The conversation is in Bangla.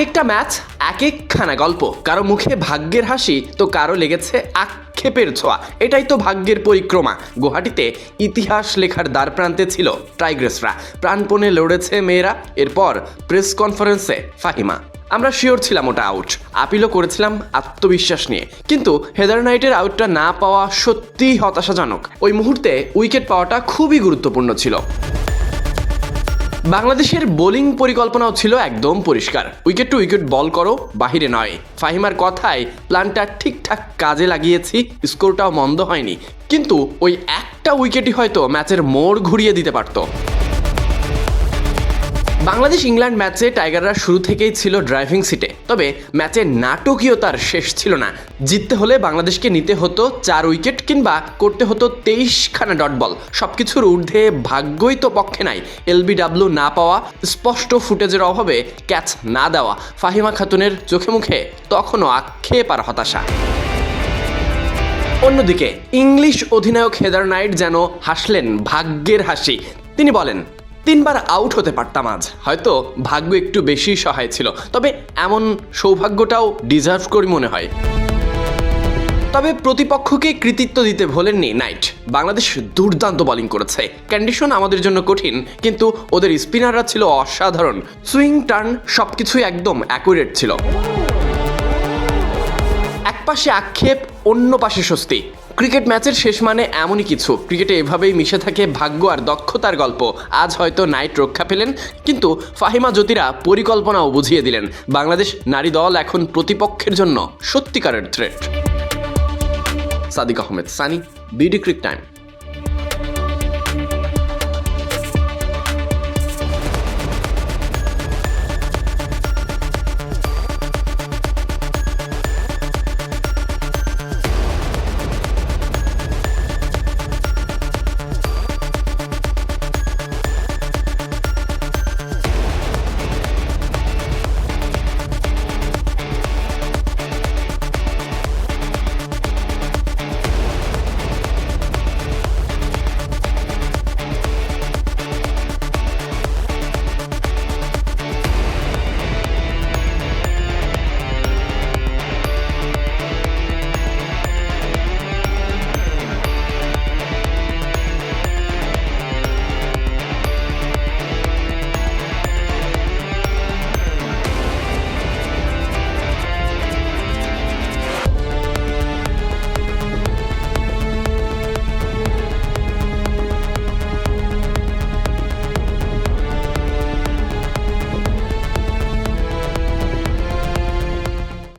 একটা ম্যাচ এক একখানা গল্প। কারও মুখে ভাগ্যের হাসি, তো কারও লেগেছে আক্ষেপের ছোঁয়া। এটাই তো ভাগ্যের পরিক্রমা। গুয়াহাটিতে ইতিহাস লেখার দ্বার প্রান্তে ছিল টাইগ্রেসরা। প্রাণপণে লড়েছে মেয়েরা। এরপর প্রেস কনফারেন্সে ফাহিমা। আমরা শিওর ছিলাম ওটা আউট আপিলও করেছিলাম আত্মবিশ্বাস নিয়ে। কিন্তু হেদার নাইটের আউটটা না পাওয়া সত্যিই হতাশাজনক। ওই মুহূর্তে উইকেট পাওয়াটা খুবই গুরুত্বপূর্ণ ছিল। বাংলাদেশের বোলিং পরিকল্পনাও ছিল একদম পরিষ্কার। উইকেট টু উইকেট বল করো, বাহিরে নয়। ফাহিমার কথায় প্ল্যানটা ঠিকঠাক কাজে লাগিয়েছি, স্কোরটাও মন্দ হয়নি। কিন্তু ওই একটা উইকেটই হয়তো ম্যাচের মোড় ঘুরিয়ে দিতে পারতো। বাংলাদেশ ইংল্যান্ড ম্যাচে টাইগাররা শুরু থেকেই ছিল ড্রাইভিং সিটে, তবে ম্যাচের নাটকীয়তার শেষ ছিল না। জিততে হলে বাংলাদেশকে নিতে হতো চার উইকেট কিংবা করতে হতো তেইশখানা ডট বল। সবকিছুর ঊর্ধ্বে ভাগ্যই তো পক্ষে নাই। এলবিডাব্লিউ না পাওয়া, স্পষ্ট ফুটেজের অভাবে ক্যাচ না দেওয়া। ফাহিমা খাতুনের চোখে মুখে তখনও আক্ষেপ আর হতাশা। অন্যদিকে ইংলিশ অধিনায়ক হেদার নাইট যেন হাসলেন ভাগ্যের হাসি। তিনি বলেন তিনবার আউট হতে পারতাম আজ। হয়তো ভাগ্য একটু বেশি সহায় ছিল। তবে এমন সৌভাগ্যটাও ডিজার্ভ করি মনে হয়। তবে প্রতিপক্ষকে কৃতিত্ব দিতে ভোলেননি নাইট বাংলাদেশ দুর্দান্ত বোলিং করেছে। কন্ডিশন আমাদের জন্য কঠিন, কিন্তু ওদের স্পিনাররা ছিল অসাধারণ। সুইং টার্ন সবকিছুই একদম অ্যাকুরেট ছিল। এক পাশে আক্ষেপ, অন্য পাশে স্বস্তি। ক্রিকেট ম্যাচের শেষ মানে এমনই কিছু। ক্রিকেটে এভাবেই মিশে থাকে ভাগ্য আর দক্ষতার গল্প। আজ হয়তো নাইট রক্ষা পেলেন, কিন্তু ফাহিমা জ্যোতিরা পরিকল্পনাও বুঝিয়ে দিলেন। বাংলাদেশ নারী দল এখন প্রতিপক্ষের জন্য সত্যিকারের threat Sadiq Ahmed, Sunny, BD cric time.